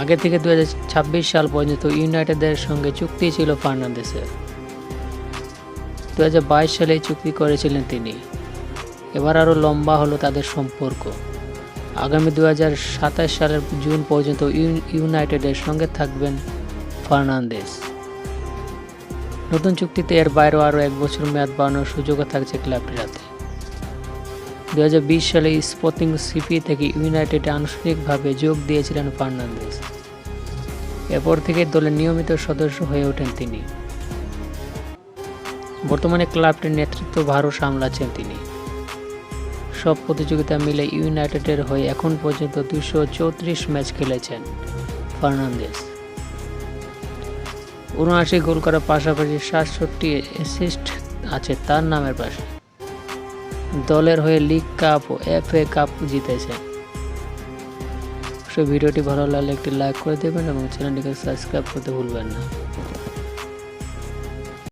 আগে থেকে দু হাজার ছাব্বিশ সাল পর্যন্ত ইউনাইটেডের সঙ্গে চুক্তি ছিল ফার্নান্দেসের। দু হাজার বাইশ সালে চুক্তি করেছিলেন তিনি। এবার আরও লম্বা হলো তাদের সম্পর্ক। আগামী দু হাজার সাতাশ সালের জুন পর্যন্ত ইউ- ইউনাইটেডের সঙ্গে থাকবেন ফার্নান্দেস। নতুন চুক্তিতে এর বাইরেও আরও এক বছর মেয়াদ বাড়ানোর সুযোগও থাকছে ক্লাবটির হাতে। দুই হাজার বিশ সালে স্পোর্টিং সিপি থেকে ইউনাইটেডে আনুষ্ঠানিকভাবে যোগ দিয়েছিলেন ফার্নান্দেস এরপর থেকে দলের নিয়মিত সদস্য হয়ে ওঠেন তিনি। বর্তমানে ক্লাবটির নেতৃত্ব ভারও সামলাচ্ছেন তিনি। সব প্রতিযোগিতা মিলে ইউনাইটেডের হয়ে এখন পর্যন্ত দুশো চৌত্রিশ ম্যাচ খেলেছেন ফার্নান্দেস উনআশি গোল করার পাশাপাশি সাতষট্টি অ্যাসিস্ট আছে তার নামের পাশে। দলের হয়ে লিগ কাপ ও এফ এ কাপ জিতেছে। সো ভিডিওটি ভালো লাগলে একটি লাইক করে দেবেন এবং চ্যানেলটিকে সাবস্ক্রাইব করতে ভুলবেন না।